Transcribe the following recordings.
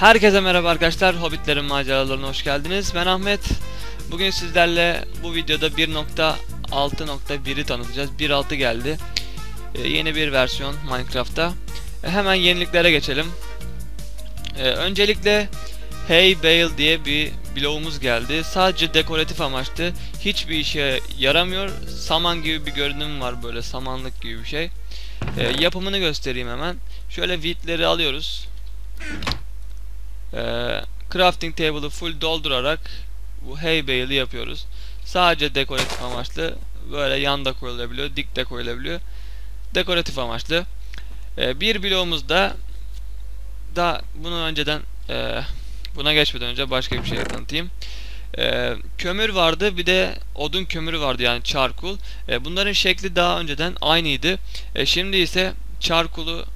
Herkese merhaba arkadaşlar, Hobbitlerin maceralarına hoş geldiniz. Ben Ahmet. Bugün sizlerle bu videoda 1.6.1'i tanıtacağız. 1.6 geldi. Ee, yeni bir versiyon Minecraft'ta. Ee, hemen yeniliklere geçelim. Ee, öncelikle Hey Bale diye bir bloğumuz geldi. Sadece dekoratif amaçlı. Hiçbir işe yaramıyor. Saman gibi bir görünüm var böyle samanlık gibi bir şey. Ee, yapımını göstereyim hemen. Şöyle wheat'leri alıyoruz. Ee, crafting table'ı full doldurarak bu hay bale'i yapıyoruz. Sadece dekoratif amaçlı. Böyle yanda koyulabiliyor, dik de koyulabiliyor. Dekoratif amaçlı. Ee, bir bloğumuz da bunu önceden e, buna geçmeden önce başka bir şey tanıtayım. Ee, kömür vardı bir de odun kömürü vardı yani charcoal. Ee, bunların şekli daha önceden aynıydı. Ee, şimdi ise charcoal'u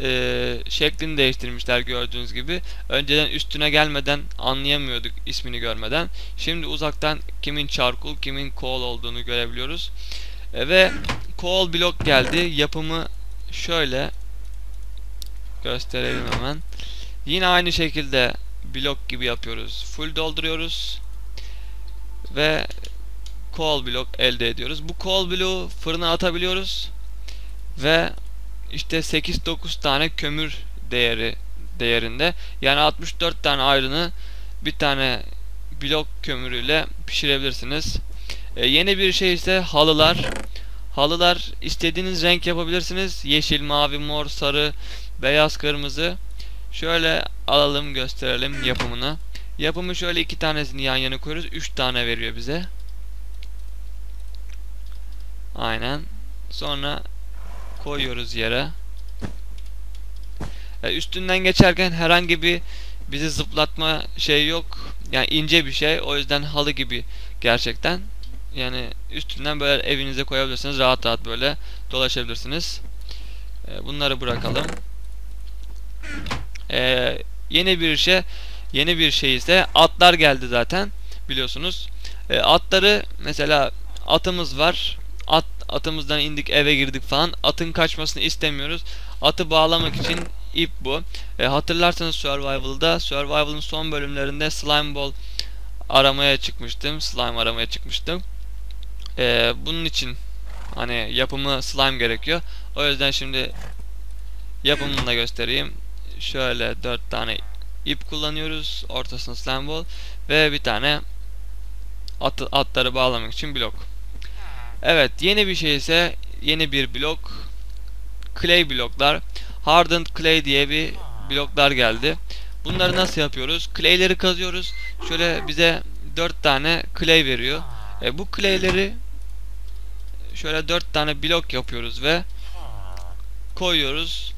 e, şeklini değiştirmişler gördüğünüz gibi. Önceden üstüne gelmeden anlayamıyorduk ismini görmeden. Şimdi uzaktan kimin charcoal kimin coal olduğunu görebiliyoruz. E, ve coal blok geldi. Yapımı şöyle gösterelim hemen. Yine aynı şekilde blok gibi yapıyoruz. Full dolduruyoruz. Ve coal blok elde ediyoruz. Bu coal bloğu fırına atabiliyoruz. Ve işte 8-9 tane kömür değeri değerinde. Yani 64 tane ayrını bir tane blok kömürüyle pişirebilirsiniz. Ee, yeni bir şey ise halılar. Halılar istediğiniz renk yapabilirsiniz. Yeşil, mavi, mor, sarı, beyaz, kırmızı. Şöyle alalım gösterelim yapımını. Yapımı şöyle iki tanesini yan yana koyuyoruz. Üç tane veriyor bize. Aynen. Sonra koyuyoruz yere. E, üstünden geçerken herhangi bir bizi zıplatma şey yok. Yani ince bir şey. O yüzden halı gibi gerçekten. Yani üstünden böyle evinize koyabilirsiniz. Rahat rahat böyle dolaşabilirsiniz. E, bunları bırakalım. E, yeni bir şey yeni bir şey ise atlar geldi zaten biliyorsunuz. E, atları mesela atımız var. At atımızdan indik eve girdik falan. Atın kaçmasını istemiyoruz. Atı bağlamak için ip bu. E, hatırlarsanız Survival'da Survival'ın son bölümlerinde Slime Ball aramaya çıkmıştım. Slime aramaya çıkmıştım. E, bunun için hani yapımı slime gerekiyor. O yüzden şimdi yapımını da göstereyim. Şöyle 4 tane ip kullanıyoruz. Ortasına slime ball ve bir tane at, atları bağlamak için blok. Evet yeni bir şey ise yeni bir blok clay bloklar hardened clay diye bir bloklar geldi. Bunları nasıl yapıyoruz? Clay'leri kazıyoruz. Şöyle bize 4 tane clay veriyor. E, bu clay'leri şöyle 4 tane blok yapıyoruz ve koyuyoruz.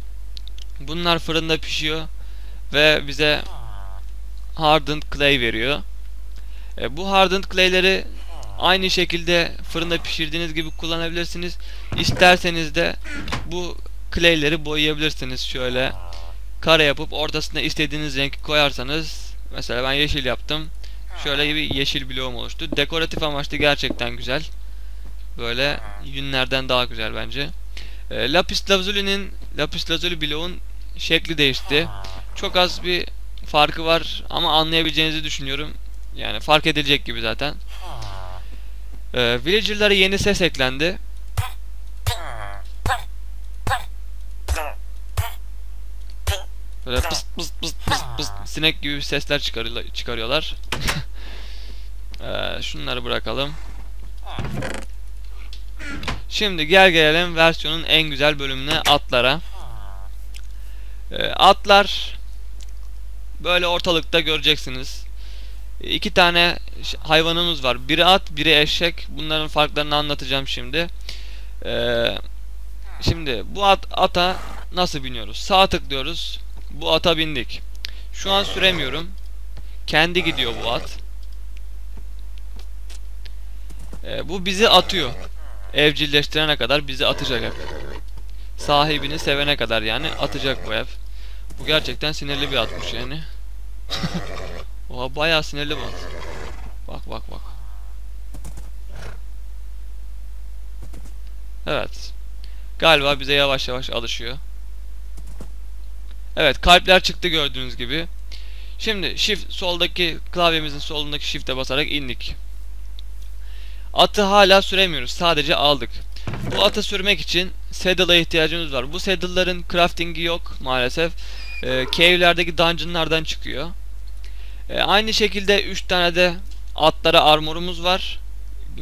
Bunlar fırında pişiyor ve bize hardened clay veriyor. E, bu hardened clay'leri aynı şekilde fırında pişirdiğiniz gibi kullanabilirsiniz. İsterseniz de bu clay'leri boyayabilirsiniz. Şöyle kare yapıp ortasına istediğiniz renk koyarsanız mesela ben yeşil yaptım. Şöyle bir yeşil bloğum oluştu. Dekoratif amaçlı gerçekten güzel. Böyle yünlerden daha güzel bence. E, lapis lazuli'nin lapis lazuli bloğun şekli değişti. Çok az bir farkı var ama anlayabileceğinizi düşünüyorum. Yani fark edilecek gibi zaten. Ee, villager'lara yeni ses eklendi. Böyle pıst pıst pıst pıst pıst sinek gibi sesler çıkarıyorlar. ee, şunları bırakalım. Şimdi gel gelelim versiyonun en güzel bölümüne atlara. Ee, atlar böyle ortalıkta göreceksiniz. İki tane hayvanımız var. Biri at, biri eşek. Bunların farklarını anlatacağım şimdi. Ee, şimdi bu at ata nasıl biniyoruz? Sağ tıklıyoruz. Bu ata bindik. Şu an süremiyorum. Kendi gidiyor bu at. Ee, bu bizi atıyor. Evcilleştirene kadar bizi atacak hep. Sahibini sevene kadar yani atacak bu ev. Bu gerçekten sinirli bir atmış yani. Oha bayağı sinirli bu. Bak bak bak. Evet. Galiba bize yavaş yavaş alışıyor. Evet kalpler çıktı gördüğünüz gibi. Şimdi shift soldaki klavyemizin solundaki shift'e basarak indik. Atı hala süremiyoruz. Sadece aldık. Bu atı sürmek için saddle'a ihtiyacımız var. Bu saddle'ların crafting'i yok maalesef. Ee, cave'lerdeki dungeon'lardan çıkıyor. Ee, aynı şekilde 3 tane de atlara armorumuz var.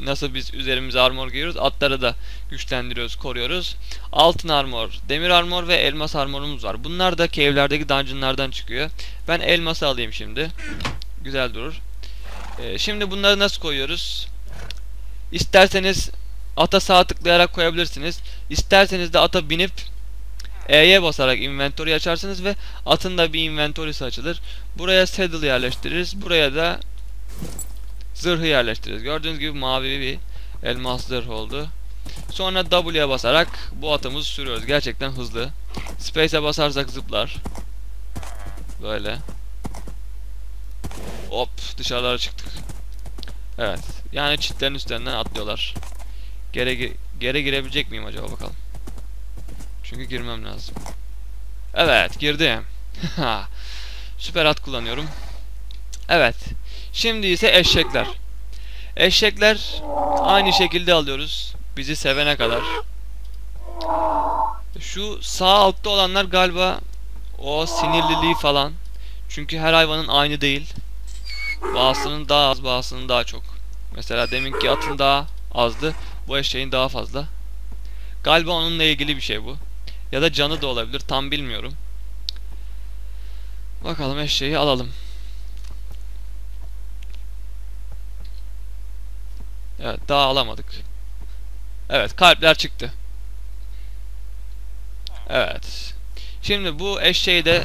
Nasıl biz üzerimize armor giyiyoruz. Atları da güçlendiriyoruz, koruyoruz. Altın armor, demir armor ve elmas armorumuz var. Bunlar da cave'lerdeki dungeon'lardan çıkıyor. Ben elması alayım şimdi. Güzel durur. Ee, şimdi bunları nasıl koyuyoruz? İsterseniz ata sağ tıklayarak koyabilirsiniz. İsterseniz de ata binip E'ye basarak inventory açarsınız ve atın da bir inventory'si açılır. Buraya saddle yerleştiririz. Buraya da zırhı yerleştiririz. Gördüğünüz gibi mavi bir elmas zırh oldu. Sonra W'ye basarak bu atımızı sürüyoruz. Gerçekten hızlı. Space'e basarsak zıplar. Böyle. Hop dışarılara çıktık. Evet. Yani çitlerin üstlerinden atlıyorlar. Geri, geri girebilecek miyim acaba bakalım. Çünkü girmem lazım. Evet girdim. Süper at kullanıyorum. Evet. Şimdi ise eşekler. Eşekler aynı şekilde alıyoruz. Bizi sevene kadar. Şu sağ altta olanlar galiba o sinirliliği falan. Çünkü her hayvanın aynı değil. Bazısının daha az, bazısının daha çok. Mesela deminki atın daha azdı. Bu eşeğin daha fazla. Galiba onunla ilgili bir şey bu. Ya da canı da olabilir. Tam bilmiyorum. Bakalım eşeği alalım. Evet daha alamadık. Evet kalpler çıktı. Evet. Şimdi bu eşeği de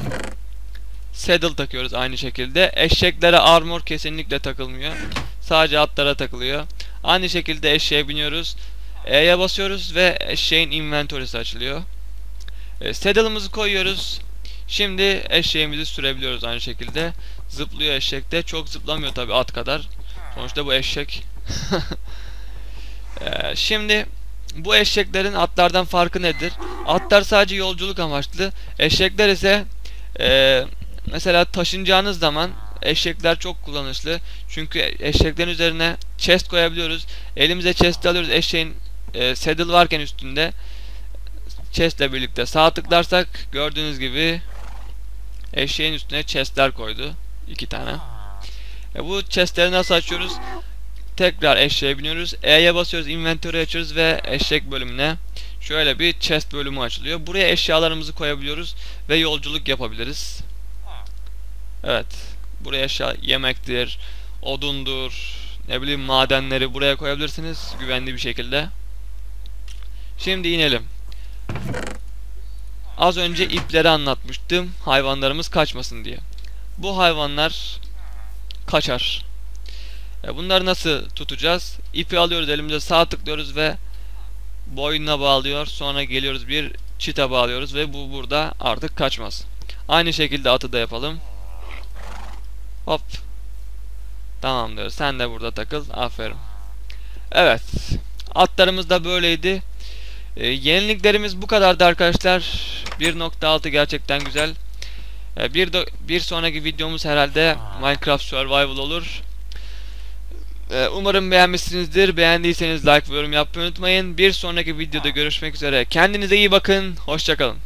saddle takıyoruz aynı şekilde. Eşeklere armor kesinlikle takılmıyor. Sadece atlara takılıyor. Aynı şekilde eşeğe biniyoruz. E'ye basıyoruz ve eşeğin inventory'si açılıyor. E, saddle'ımızı koyuyoruz. Şimdi eşeğimizi sürebiliyoruz aynı şekilde. Zıplıyor eşekte. Çok zıplamıyor tabi at kadar. Sonuçta bu eşek. e, şimdi bu eşeklerin atlardan farkı nedir? Atlar sadece yolculuk amaçlı. Eşekler ise e, mesela taşınacağınız zaman eşekler çok kullanışlı. Çünkü eşeklerin üzerine chest koyabiliyoruz. Elimize chest alıyoruz. Eşeğin e, saddle varken üstünde chest ile birlikte sağ tıklarsak gördüğünüz gibi eşeğin üstüne chestler koydu. iki tane. E, bu chestleri nasıl açıyoruz? Tekrar eşeğe biniyoruz. E'ye basıyoruz. Inventory açıyoruz ve eşek bölümüne şöyle bir chest bölümü açılıyor. Buraya eşyalarımızı koyabiliyoruz ve yolculuk yapabiliriz. Evet. Buraya eşya yemektir, odundur, ne bileyim madenleri buraya koyabilirsiniz güvenli bir şekilde. Şimdi inelim. Az önce ipleri anlatmıştım. Hayvanlarımız kaçmasın diye. Bu hayvanlar kaçar. E bunları nasıl tutacağız? İpi alıyoruz elimize sağ tıklıyoruz ve boynuna bağlıyor. Sonra geliyoruz bir çita bağlıyoruz ve bu burada artık kaçmaz. Aynı şekilde atı da yapalım. Hop. Tamamdır. Sen de burada takıl. Aferin. Evet. Atlarımız da böyleydi. Ee, yeniliklerimiz bu kadardı arkadaşlar. 1.6 gerçekten güzel. Ee, bir, de, bir sonraki videomuz herhalde Minecraft Survival olur. Ee, umarım beğenmişsinizdir. Beğendiyseniz like ve yorum yapmayı unutmayın. Bir sonraki videoda görüşmek üzere. Kendinize iyi bakın. Hoşçakalın.